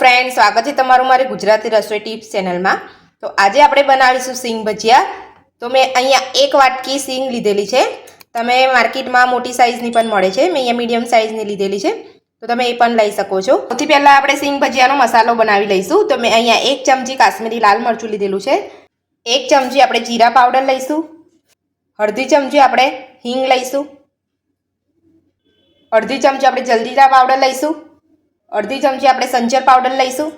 Friend સ્વાગત છે તમારું મારી ગુજરાતી રસોઈ ટિપ્સ ચેનલમાં તો આજે આપણે બનાવીશું સિંગ ભજીયા. તો મેં અહીંયા એક વાટકી સિંગ લીધેલી છે. તમે માર્કેટમાં મોટી સાઇઝની પણ મળે છે. મેં અહીંયા મીડિયમ સાઇઝની લીધેલી છે. તો તમે એ પણ લઈ શકો છો. સૌથી પહેલાં આપણે સિંગ ભજીયાનો મસાલો બનાવી લઈશું. તો મેં અહીંયા એક ચમચી કાશ્મીરી લાલ મરચું લીધેલું છે. એક ચમચી આપણે જીરા પાવડર લઈશું. અડધી ચમચી આપણે હિંગ લઈશું. અડધી ચમચી આપણે જલજીરા પાવડર લઈશું. અડધી ચમચી આપણે સંચર પાવડર લઈશું.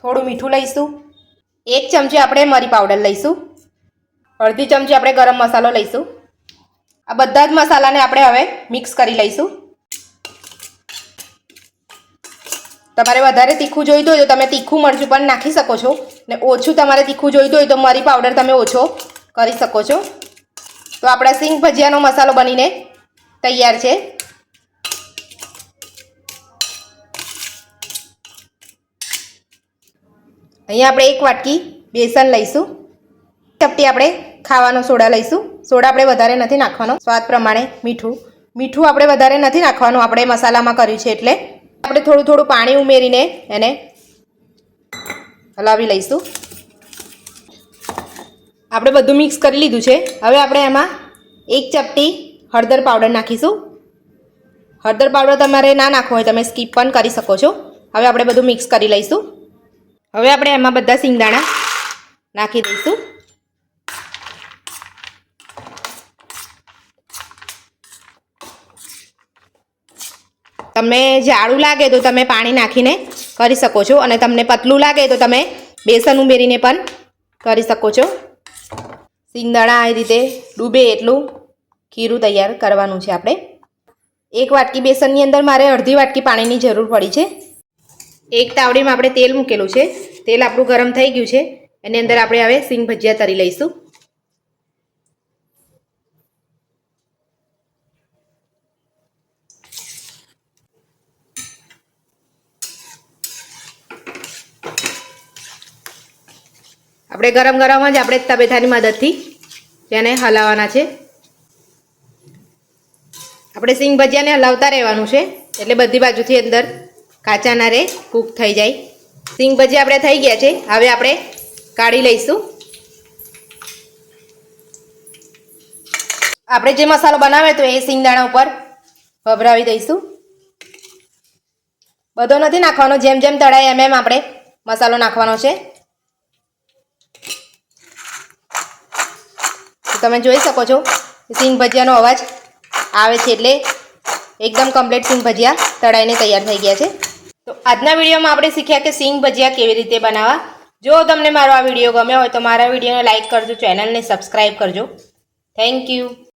થોડું મીઠું લઈશું. એક ચમચી આપણે મરી પાવડર લઈશું. અડધી ચમચી આપણે ગરમ મસાલો લઈશું. આ બધા જ મસાલાને આપણે હવે મિક્સ કરી લઈશું. તમારે વધારે તીખું જોઈતું હોય તો તમે તીખું મરચું પણ નાખી શકો છો. ને ઓછું તમારે તીખું જોઈતું હોય તો મરી પાવડર તમે ઓછો કરી શકો છો. તો આપણા સિંગ ભજીયાનો મસાલો બનીને તૈયાર છે. અહીંયા આપણે એક વાટકી બેસન લઈશું. ચપટી આપણે ખાવાનો સોડા લઈશું. સોડા આપણે વધારે નથી નાખવાનો. સ્વાદ પ્રમાણે મીઠું. મીઠું આપણે વધારે નથી નાખવાનું. આપણે મસાલામાં કર્યું છે એટલે. આપણે થોડું થોડું પાણી ઉમેરીને એને હલાવી લઈશું. આપણે બધું મિક્સ કરી લીધું છે. હવે આપણે એમાં એક ચપટી હળદર પાવડર નાખીશું. હળદર પાવડર તમારે ના નાખવો હોય તમે સ્કીપ પણ કરી શકો છો. હવે આપણે બધું મિક્સ કરી લઈશું. હવે આપણે એમાં બધા સિંગદાણા નાખી દઈશું. તમને જાડું લાગે તો તમે પાણી નાખીને કરી શકો છો અને તમને પતલું લાગે તો તમે બેસન ઉમેરીને પણ કરી શકો છો. સિંગદાણા આ રીતે ડૂબે એટલું ખીરું તૈયાર કરવાનું છે આપણે. એક વાટકી બેસનની અંદર મારે અડધી વાટકી પાણીની જરૂર પડી છે. એક તાવડીમાં આપણે તેલ મૂકેલું છે. તેલ આપણું ગરમ થઈ ગયું છે. એની અંદર આપણે હવે સિંગ ભજીયા તરી લઈશું. આપણે ગરમ ગરમ જ આપણે તબેથાની મદદથી તેને હલાવવાના છે. આપણે સિંગ ભજીયાને હલાવતા રહેવાનું છે. એટલે બધી બાજુથી અંદર કાચા ના રે કૂક થઈ જાય. સિંગ ભજી આપણે થઈ ગયા છે. હવે આપણે કાઢી લઈશું. આપણે જે મસાલો બનાવે તો એ સિંગદાણા ઉપર ભભરાવી દઈશું. બધો નથી નાખવાનો. જેમ જેમ તળાય એમ એમ આપણે મસાલો નાખવાનો છે. તમે જોઈ શકો છો સિંગ ભજીયાનો અવાજ આવે છે એટલે એકદમ કમ્પ્લીટ સિંગ ભજીયા તળાઈને તૈયાર થઈ ગયા છે. તો આજના વિડીયોમાં આપણે શીખ્યા કે સિંગ ભજીયા કેવી રીતે બનાવવા. જો તમને મારો આ વીડિયો ગમ્યો હોય તો મારા વિડીયોને લાઇક કરજો, ચેનલને સબસ્ક્રાઈબ કરજો. Thank you